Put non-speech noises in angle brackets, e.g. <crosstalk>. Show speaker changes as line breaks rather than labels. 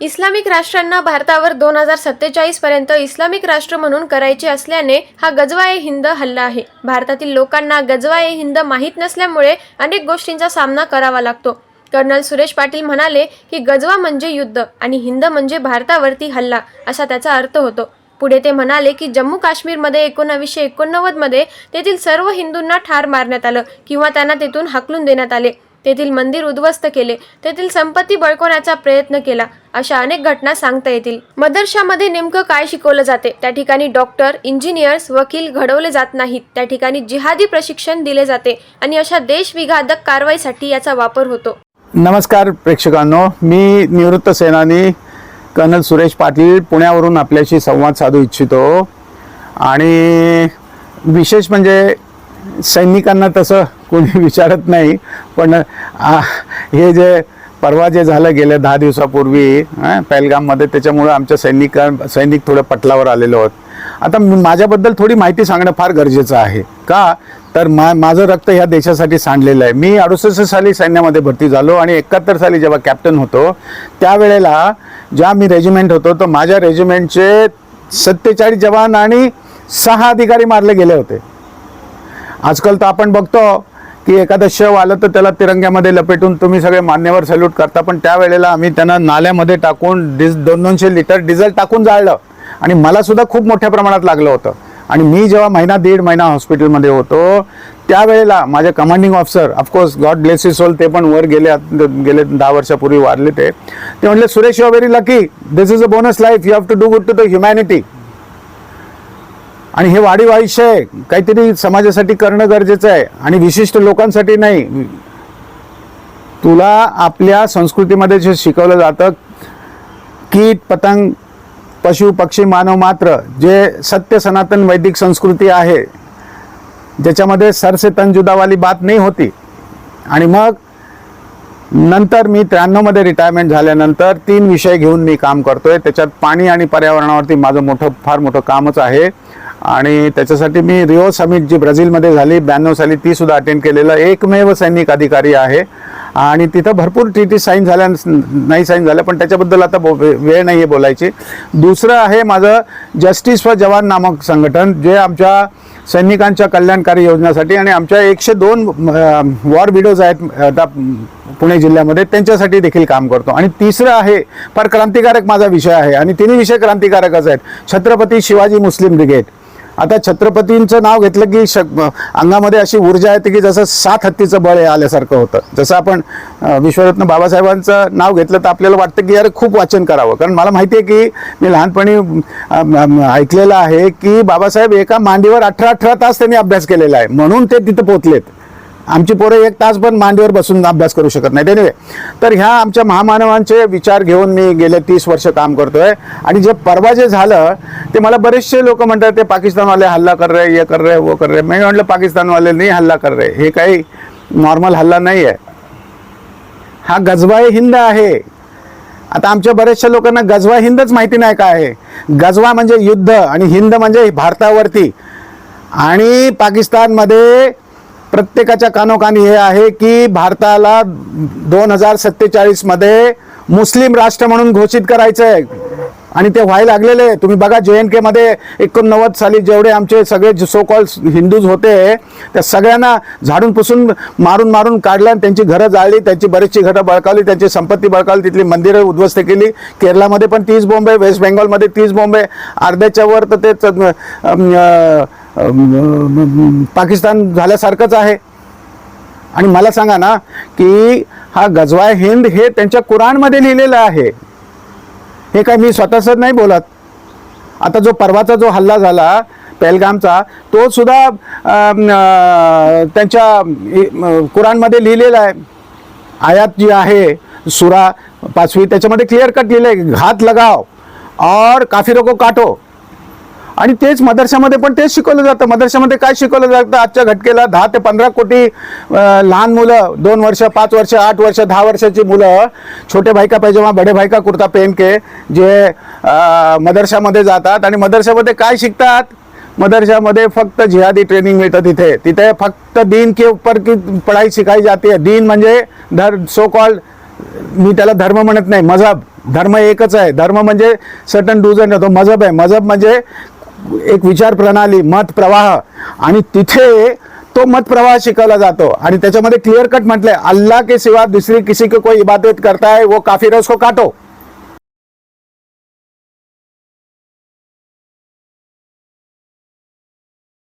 Islamic राष्ट्रांना भारतावर दोन हजार सत्तेचाळीस पर्यंत इस्लामिक राष्ट्र म्हणून करायचे असल्याने हा गजवा ए हिंद हल्ला आहे. भारतातील लोकांना गजवा ए हिंद माहीत नसल्यामुळे अनेक गोष्टींचा सामना करावा लागतो. कर्नल सुरेश पाटील म्हणाले की गजवा म्हणजे युद्ध आणि हिंद म्हणजे भारतावरती हल्ला असा त्याचा अर्थ होतो. पुढे ते म्हणाले की जम्मू काश्मीरमध्ये एकोणावीसशे एकोणनव्वदमध्ये तेथील सर्व हिंदूंना ठार मारण्यात आलं किंवा त्यांना तेथून हाकलून देण्यात आले. तेथील मंदिर उद्ध्वस्त केले. तेथील संपत्ती बळकवण्याचा प्रयत्न केला. अशा अनेक घटना सांगता येतील. मदरशामध्ये नेमकं काय शिकवलं जाते? त्या ठिकाणी डॉक्टर इंजिनियर्स वकील घडवले जात नाहीत. त्या ठिकाणी जिहादी प्रशिक्षण दिले जाते आणि अशा देशविघातक कारवाईसाठी याचा वापर होतो.
नमस्कार प्रेक्षकांनो. मी निवृत्त सेनानी कर्नल सुरेश पाटील पुण्यावरून आपल्याशी संवाद साधू इच्छितो. आणि विशेष म्हणजे सैनिकांना तसं कोणी <laughs> विचारत नाही पण हे जे परवा जे झालं गेल्या दहा दिवसापूर्वी पहलगाममध्ये त्याच्यामुळं आमच्या सैनिक सैनिक थोडं पटलावर आलेलो आहोत आता माझ्याबद्दल थोडी माहिती सांगणं फार गरजेचं आहे. का? तर मा माझं रक्त ह्या देशासाठी सांडलेलं आहे. मी अडुसष्ट साली सैन्यामध्ये भरती झालो आणि एकाहत्तर साली जेव्हा कॅप्टन होतो त्यावेळेला ज्या मी रेजिमेंट होतो तर माझ्या रेजिमेंटचे सत्तेचाळीस जवान आणि सहा अधिकारी मारले गेले होते. आजकाल तर आपण बघतो की एखादं शव आलं तर त्याला तिरंग्यामध्ये लपेटून तुम्ही सगळे मान्यवर सल्यूट करता. पण त्यावेळेला आम्ही त्यांना नाल्यामध्ये टाकून डिझ दोन दोनशे लिटर डिझेल टाकून जाळलं. आणि मला सुद्धा खूप मोठ्या प्रमाणात लागलं होतं. आणि मी जेव्हा महिना दीड महिना हॉस्पिटलमध्ये होतो त्यावेळेला माझे commanding officer of course God bless his soul ते पण वर गेले गेले दहा वर्षापूर्वी वारले ते. ते Suresh you very lucky this is a bonus life you have to do good to the humanity आणि हे वाढीव आयुष्य आहे काहीतरी समाजासाठी करणं गरजेचं आहे आणि विशिष्ट लोकांसाठी नाही. तुला आपल्या संस्कृतीमध्ये जे शिकवलं जातं कीट पतंग पशु पक्षी मानव मात्र जे सत्य सनातन वैदिक संस्कृती आहे ज्याच्यामध्ये सरसे तन जुदावाली बात नाही होती. आणि मग नंतर मी त्र्याण्णवमध्ये रिटायरमेंट झाल्यानंतर तीन विषय घेऊन मी काम करतोय. त्याच्यात पाणी आणि पर्यावरणावरती माझं मोठं फार मोठं कामच आहे. आणि त्याच्यासाठी मी रिओ समिट जी ब्राझीलमध्ये झाली ब्याण्णव साली ती सुद्धा अटेंड केलेलं एकमेव सैनिक अधिकारी आहे. आणि तिथं भरपूर ट्रीटी साईन झाल्या नाही साईन झाल्या पण त्याच्याबद्दल आता बो- वेळ नाही आहे बोलायची. दुसरं आहे माझं जस्टिस फॉर जवान नामक संघटन जे आमच्या सैनिकांच्या कल्याणकारी योजनासाठी आणि आमच्या एकशे दोन वॉर विडोज आहेत आता पुणे जिल्ह्यामध्ये त्यांच्यासाठी देखील काम करतो. आणि तिसरं आहे फार क्रांतिकारक माझा विषय आहे. आणि तिन्ही विषय क्रांतिकारकच आहेत. छत्रपती शिवाजी मुस्लिम ब्रिगेड आता छत्रपतींचं नाव घेतलं की श अंगामध्ये अशी ऊर्जा येते की जसं सात हत्तीचं बळ हे आल्यासारखं होतं. जसं आपण विश्वरत्न बाबासाहेबांचं नाव घेतलं तर आपल्याला वाटतं की यार खूप वाचन करावं. कारण मला माहिती आहे की मी लहानपणी ऐकलेलं आहे की बाबासाहेब एका मांडीवर अठरा अठरा तास त्यांनी अभ्यास केलेला आहे. म्हणून ते तिथं पोचलेत आमची पोरं एक तास पण मांडीवर बसून अभ्यास करू शकत नाही एनिवे तर ह्या आमच्या महामानवांचे विचार घेऊन मी गेले तीस वर्ष काम करतोय. आणि जे परवा जे झालं ते मला बरेचसे लोक म्हणतात ते पाकिस्तानवाले हल्ला कर रे ये कर रे वो कर रे मी म्हटलं पाकिस्तानवाले नाही हल्ला कर रे हे काही नॉर्मल हल्ला नाही आहे हा गजबा हिंद आहे. आता आमच्या बऱ्याचशा लोकांना गजवा हिंदच माहिती नाही काय आहे. गजवा म्हणजे युद्ध आणि हिंद म्हणजे भारतावरती. आणि पाकिस्तानमध्ये प्रत्येकाच्या कानोकानी हे आहे की भारताला दोन हजार सत्तेचाळीसमध्ये मुस्लिम राष्ट्र म्हणून घोषित करायचं आहे आणि ते व्हायला लागलेले तुम्ही बघा जे एन केमध्ये एकोणनव्वद साली जेवढे आमचे सगळे सो कॉल हिंदूज होते त्या सगळ्यांना झाडून पुसून मारून मारून काढलं आणि त्यांची घरं जाळली त्यांची बरीचशी घरं बळकावली त्यांची संपत्ती बळकावली तिथली मंदिरं उद्ध्वस्त केली. केरळामध्ये पण तीच बॉम्बे वेस्ट बेंगॉलमध्ये तीच बॉम्बे अर्ध्याच्यावर अर्ध्याच्या वर तर ते च- पाकिस्तान झाल्यासारखंच आहे. आणि मला सांगा ना की हा गजवा हिंद हे त्यांच्या कुराणमध्ये लिहिलेलं आहे. हे काय मी स्वतःच नाही बोलत. आता जो परवाचा जो हल्ला झाला पहलगामचा तो सुद्धा त्यांच्या कुराणमध्ये लिहिलेला आहे. आयात जी आहे सुरा पाचवी त्याच्यामध्ये क्लिअर कट लिहिलं आहे घात लगाव और काफिरो को काटो. आणि तेच मदरशामध्ये पण तेच शिकवलं जातं. मदरशामध्ये काय शिकवलं जातं? आजच्या घटकेला दहा ते पंधरा कोटी लहान मुलं दोन वर्ष पाच वर्ष आठ वर्ष दहा वर्षाची मुलं छोटे भाई पाहिजे बडे भाईका कुर्ता पेन के जे मदरशामध्ये जातात. आणि मदरशामध्ये काय शिकतात? मदरशामध्ये फक्त जिहादी ट्रेनिंग मिळतं तिथे. तिथे फक्त दिन के ऊपर की पढ़ाई सिखाई जाते. है म्हणजे धर सो कॉल्ड मी त्याला धर्म म्हणत नाही मजहब. धर्म एकच आहे. धर्म म्हणजे सटन डूज अँड तो मजहब आहे. मजहब म्हणजे एक विचार प्रणाली मत प्रवाह आणि तिथे तो मत प्रवाह शिकवला जातो. आणि त्याच्यामध्ये क्लिअर कट म्हटलंय अल्लाह के सिवा दुसरी किसी को कोई इबादत करता है वो काफी है काटो.